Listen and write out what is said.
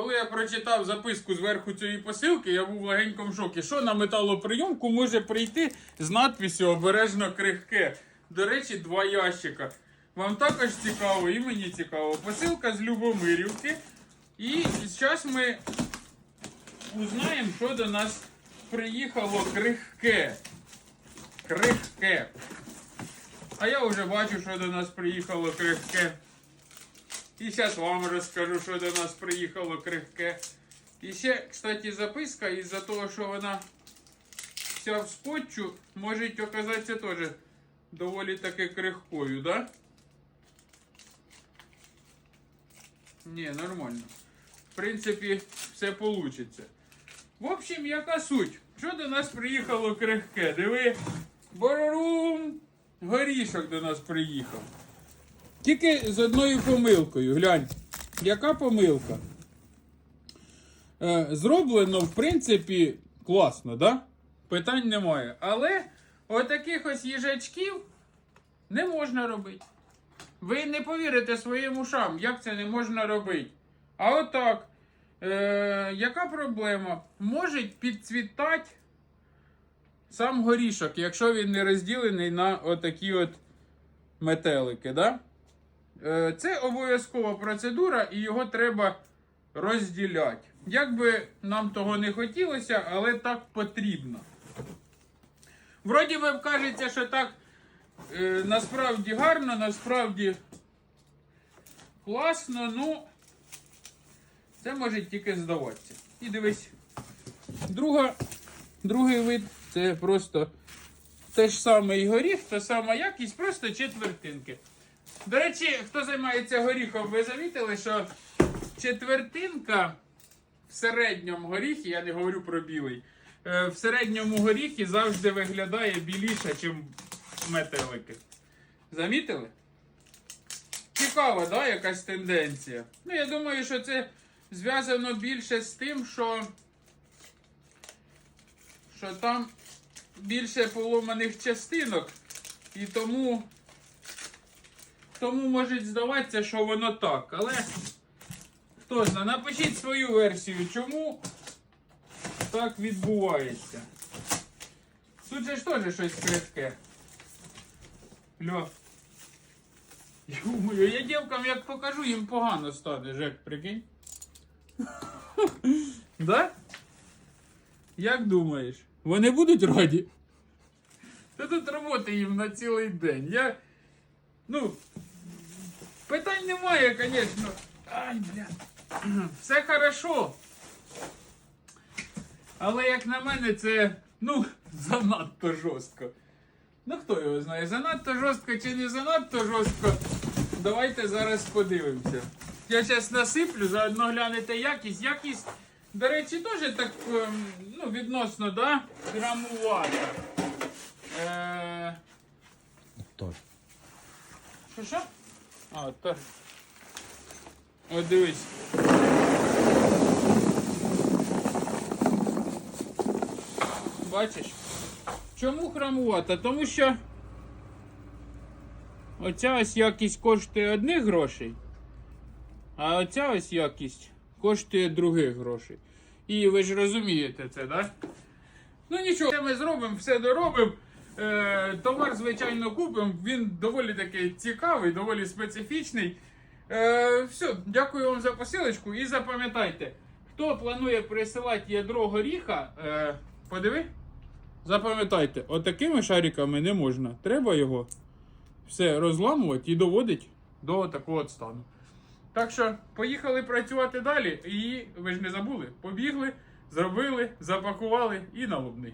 коли я прочитав записку зверху цієї посилки, я був в шокі. Що на металоприйомку може прийти з надписю обережно крихке. До речі, два ящика. Вам також цікаво, і мені цікаво. Посилка з Любомирівки. І зараз ми узнаємо, що до нас приїхало крихке. Крихке. А я вже бачу, що до нас приїхало крихке. І зараз вам розкажу, що до нас приїхало крихке. І ще, кстати, записка із-за того, що вона вся в скотчу, може оказатися теж доволі таки крихкою, да? Ні, нормально. В принципі, все вийде. В общем, яка суть? Що до нас приїхало крихке? Диви, борорум, горішок до нас приїхав. Тільки з одною помилкою. Глянь, яка помилка? Е, зроблено, в принципі, класно, да? Питань немає. Але отаких ось їжачків не можна робити. Ви не повірите своїм ушам, як це не можна робити. А отак. Е, яка проблема? Може підцвітати сам горішок, якщо він не розділений на отакі от метелики. Да? Е, Це обов'язкова процедура і його треба розділяти. Як би нам того не хотілося, але так потрібно. Вроді би кажеться, що так е, насправді гарно, насправді класно, ну це може тільки здаватися. І дивись, друга, другий вид це просто те ж саме і горіх, та сама якість, просто четвертинки. До речі, хто займається горіхом, ви замітили, що четвертинка в середньому горіхі, я не говорю про білий, е, в середньому горіхі завжди виглядає біліше, ніж метелики. Замітили? Цікава, да, якась тенденція. Ну, я думаю, що це зв'язано більше з тим, що, що там більше поломаних частинок, і тому, тому може здаватися, що воно так. Але хто знає, напишіть свою версію, чому так відбувається. Тут же ж теж щось крихке. Льо. Ю-моє, я дівкам як покажу, їм погано стане, Жек, прикинь. Да? Як думаєш? Вони будуть раді? Та тут роботи їм на цілий день. Я. Ну. Питань немає, звісно. Ай, бля. Все хорошо. Але як на мене, це ну, занадто жорстко. Ну, хто його знає, занадто жорстко чи не занадто жорстко. Давайте зараз подивимося. Я зараз насиплю, заодно глянете якість. Якість, до речі, теж так ем, ну, відносно, да? грамувата. Е... Що що? А, так. От дивись. Бачиш? Чому храмувати? Тому що оця ось якість коштує одних грошей, а оця ось якість коштує других грошей. І ви ж розумієте це, так? Да? Ну нічого, це ми зробимо, все доробимо. Е, товар, звичайно, купимо. Він доволі таки цікавий, доволі специфічний. Е, все, дякую вам за посилочку і запам'ятайте, хто планує присилати ядро горіха, е, подиви. Запам'ятайте, отакими шариками не можна. Треба його все розламувати і доводити до такого стану. Так що, поїхали працювати далі. І ви ж не забули, побігли, зробили, запакували і на.